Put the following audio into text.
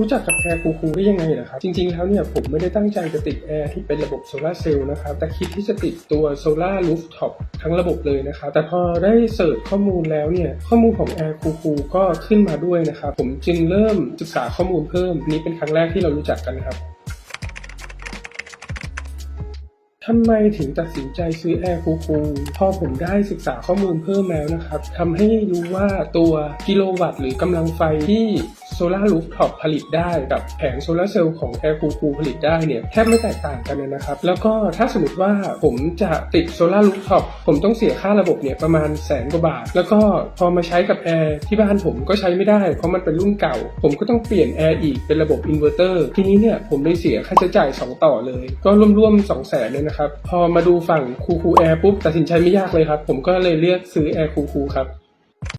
รู้จักกับแอร์คูคูได้ยังไงเหรอครับ จริงๆ แล้วเนี่ยผมไม่ได้ตั้งใจจะติดแอร์ที่เป็นระบบโซลาเซลล์นะครับ แต่คิดที่จะติดตัวโซลารูฟท็อปทั้งระบบเลยนะครับ แต่พอได้เสิร์ชข้อมูลแล้วเนี่ย ข้อมูลของแอร์คูคูก็ขึ้นมาด้วยนะครับ ผมจึงเริ่มศึกษาข้อมูลเพิ่ม นี้เป็นครั้งแรกที่เรารู้จักกันครับทำไมถึงตัดสินใจซื้อแอร์คูคูพอผมได้ศึกษาข้อมูลเพิ่มแล้วนะครับทำให้รู้ว่าตัวกิโลวัตต์หรือกำลังไฟที่ ซลารูฟท็อปผลิตได้กับแผงโซลาร์เซลล์ของแอร์คูคูผลิตได้เนี่ยแทบไม่แตกต่างกันนะครับ แล้วก็ถ้าสมมติว่าผมจะติดโซลารูฟท็อปผมต้องเสียค่าระบบเนี่ยประมาณแสนกว่าบาท แล้วก็พอมาใช้กับแอร์ที่บ้านผมก็ใช้ไม่ได้ เพราะมันเป็นรุ่นเก่า ผมก็ต้องเปลี่ยนแอร์อีกเป็นระบบอินเวอร์เตอร์ทีนี้เนี่ยผมเลยเสียค่าใช้จ่าย 2 ต่อเลย ก็ร่วมๆ2 0 0แสนเลยนะครับ พอมาดูฝั่งคูคูแอร์ปุ๊บตัดสินใจไม่ยากเลยครับ ผมก็เลยเลือกซื้อแอร์คูคูครับ